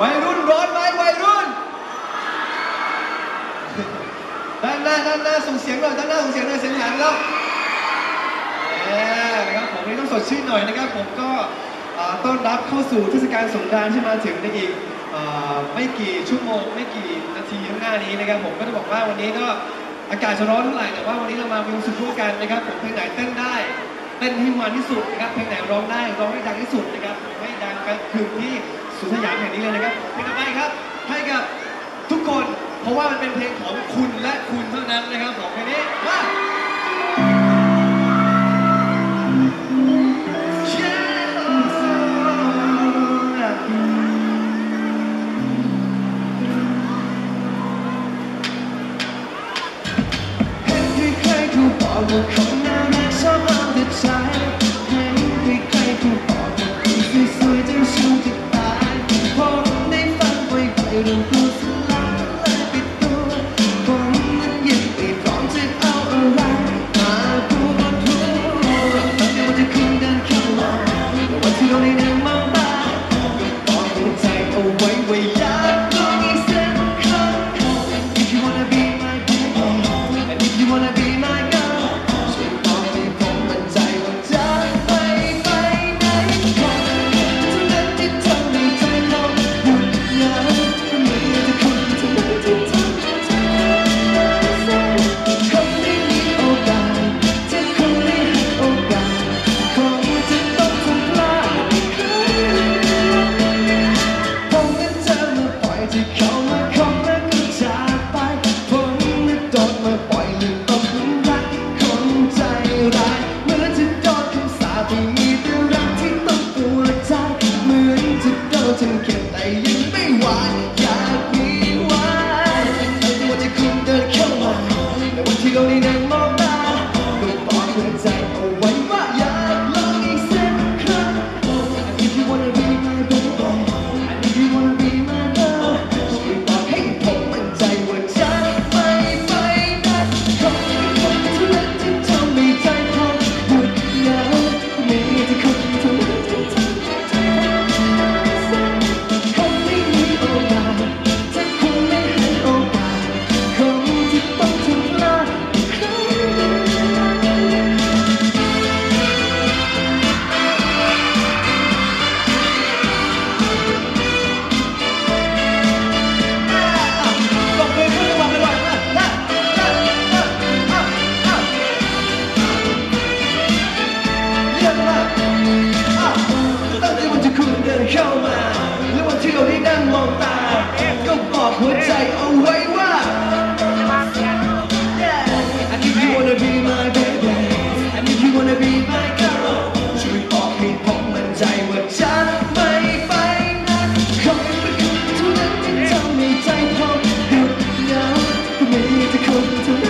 วัยรุ่นร้อนไหมวัยรุ่นด้านหน้าด้านหน้าส่งเสียงหน่อยด้านหน้าส่งเสียงหน่อยเสียงหลังแล้วเออนะครับผมวันนี้ต้องสดชื่นหน่อยนะครับ ผมก็ต้อนรับเข้าสู่เทศกาลสงกรานต์ที่มาถึงในอีกไม่กี่ชั่วโมงไม่กี่นาทีข้างหน้านี้นะครับ ผมก็จะบอกว่าวันนี้ก็อากาศจะร้อนเท่าไหร่แต่ว่าวันนี้เรามามีความสุขร่วมกันนะครับผมเพลงไหนเต้นได้ เต้นให้มันที่สุดนะครับเพลงไหนร้องได้ร้องให้ดังที่สุดนะครับให้ดังกันถึงที่สุสยามแห่งนี้เลยนะครับเพลงต่อไปครับให้กับทุกคนเพราะว่ามันเป็นเพลงของคุณและคุณเท่านั้นนะครับของเพลงนี้มาเเอ เคุณเดินเข้ามา และวันที่เราได้นั่งมองตา ก็บอกหัวใจเอาไว้ว่า Yeah And you wanna be my baby And if you wanna be my girl ช่วยบอกให้ผมมั่นใจว่าจะไม่ไปไหนขอให้เป็นคุณเท่านั้นที่ทำให้ใจผมหยุดยั้งก็มีแต่คุณเท่านั้น